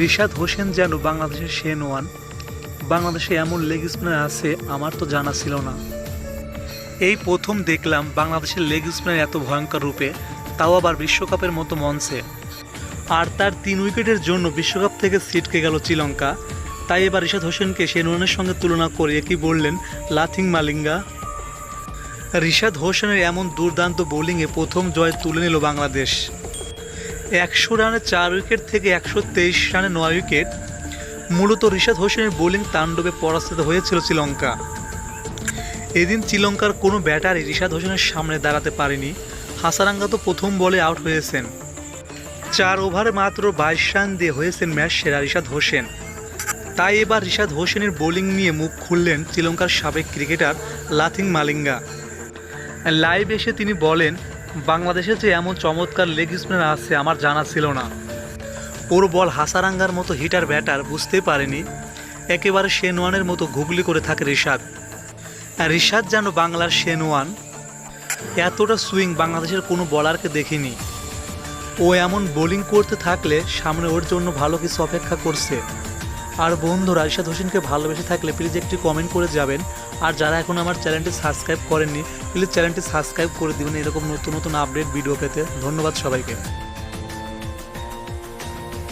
রিশাদ হোসেন যেন বাংলাদেশের Shane one বাংলাদেশে এমন লেগ স্পিনার আছে, আমার তো জানা ছিল না। এই প্রথম দেখলাম বাংলাদেশের লেগ স্পিনার এত ভয়ঙ্কর রূপে, তাও আবার বিশ্বকাপের মতো মঞ্চে। আর তার তিন উইকেটের জন্য বিশ্বকাপ থেকে ছিটকে গেল শ্রীলঙ্কা। তাই এবার রিশাদ হোসেনকে শেন ওয়ানের সঙ্গে তুলনা করে কি বললেন লাথিং মালিঙ্গা? রিশাদ হোসেনের এমন দুর্দান্ত বোলিংয়ে প্রথম জয় তুলে নিল বাংলাদেশ। একশো রানে চার উইকেট থেকে একশো তেইশ রানে নয় উইকেট। মূলত রিশাদ হোসেনের বোলিং তাণ্ডবে পরাস্ত হয়েছিল শ্রীলঙ্কা। এদিন শ্রীলঙ্কার কোনো ব্যাটারই রিশাদ হোসেনের সামনে দাঁড়াতে পারেনি। হাসারাঙ্গা তো প্রথম বলে আউট হয়েছেন। চার ওভারে মাত্র বাইশ রান দিয়ে হয়েছেন ম্যাচ সেরা রিশাদ হোসেন। তাই এবার রিশাদ হোসেনের বোলিং নিয়ে মুখ খুললেন শ্রীলঙ্কার সাবেক ক্রিকেটার লাথিং মালিঙ্গা। লাইভ এসে তিনি বলেন বাংলাদেশে যে এমন চমৎকার লেগ স্পিনার আছে, আমার জানা ছিল না। ওর বল হাসারাঙ্গার মতো হিটার ব্যাটার বুঝতে পারেনি। একেবারে শেনওয়ানের মতো ঘুগলি করে থাকে রিশাদ। আর রিশাদ যেন বাংলার শেনওয়ান এতটা সুইং বাংলাদেশের কোনো বলারকে দেখিনি। ও এমন বোলিং করতে থাকলে সামনে ওর জন্য ভালো কিছু অপেক্ষা করছে। আর বন্ধুরা রিশাদ হোসেনকে ভালোবেসে থাকলে প্লিজ একটি কমেন্ট করে যাবেন। আর যারা এখন আমার চ্যানেলটি সাবস্ক্রাইব করেননি প্লিজ চ্যানেলটি সাবস্ক্রাইব করে দিবেন এরকম নতুন নতুন আপডেট ভিডিও পেতে। ধন্যবাদ সবাইকে।